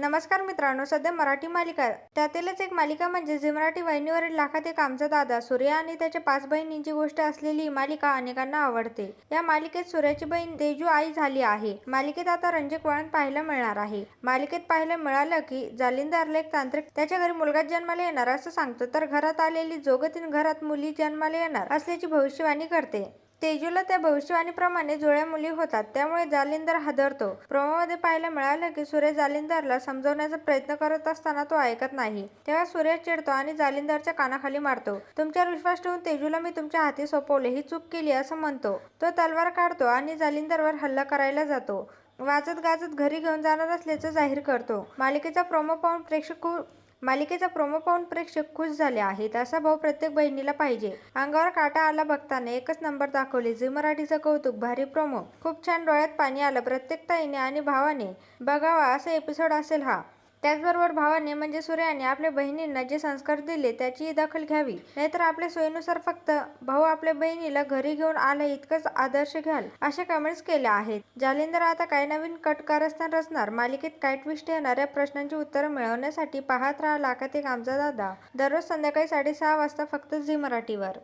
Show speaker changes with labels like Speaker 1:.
Speaker 1: नमस्कार मित्रांनो सध्या मराठी मालिका त्यातीलच एक मालिका म्हणजे झी मराठी वाहिनीवरील लाखात एक आमचा दादा सूर्य आणि त्याच्या पाच बहिणींची गोष्ट असलेली ही मालिका अनेकांना आवडते. या मालिकेत सूर्याची बहीण तेजू आई झाली आहे. मालिकेत आता रंजक वळण पाहायला मिळणार आहे. मालिकेत पाहायला मिळालं की जालिंदारला एक तांत्रिक त्याच्या घरी मुलगा जन्माला येणार असं सांगतो. तर घरात आलेली जोगतीन घरात मुली जन्माला येणार असल्याची भविष्यवाणी करते. तेजूला त्या भविष्यवाणीप्रमाणे जुळ्या मुली होतात. त्यामुळे जालिंदर हादरतो. प्रोमोमध्ये पाहायला मिळालं की सुरेश जालिंदरला समजवण्याचा प्रयत्न करत असताना तो ऐकत नाही. तेव्हा सुरेश चिडतो आणि जालिंदरच्या कानाखाली मारतो. तुमच्यावर विश्वास ठेवून तेजूला मी तुमच्या हाती सोपवले ही चूक केली असं म्हणतो. तो तलवार काढतो आणि जालिंदरवर हल्ला करायला जातो. वाजत गाजत घरी घेऊन जाणार असल्याचं जाहीर करतो. मालिकेचा प्रोमो पाहून प्रेक्षक खूप मालिकेचा प्रोमो पाहून प्रेक्षक खुश झाले आहेत असा भाव प्रत्येक बहिणीला पाहिजे. अंगावर काटा आला बघताना एकच नंबर दाखवले झी मराठीचं कौतुक भारी प्रोमो खूप छान डोळ्यात पाणी आलं प्रत्येक ताईने आणि भावाने. बघावा असा एपिसोड असेल हा. त्याचबरोबर भावाने म्हणजे सूर्याने आपल्या बहिणींना जे संस्कार दिले त्याचीही दखल घ्यावी. नाहीतर आपल्या सोयीनुसार फक्त भाऊ आपल्या बहिणीला घरी घेऊन आला इतकंच आदर्श घ्याल अशा कमेंट्स केल्या आहेत. जालिंदर आता काय नवीन कट कारस्थान रचणार. मालिकेत काय ट्विस्ट येणाऱ्या प्रश्नांची उत्तरं मिळवण्यासाठी पाहत राहा लाखात आमचा दादा. दररोज संध्याकाळी साडेसहा वाजता फक्त झी मराठीवर.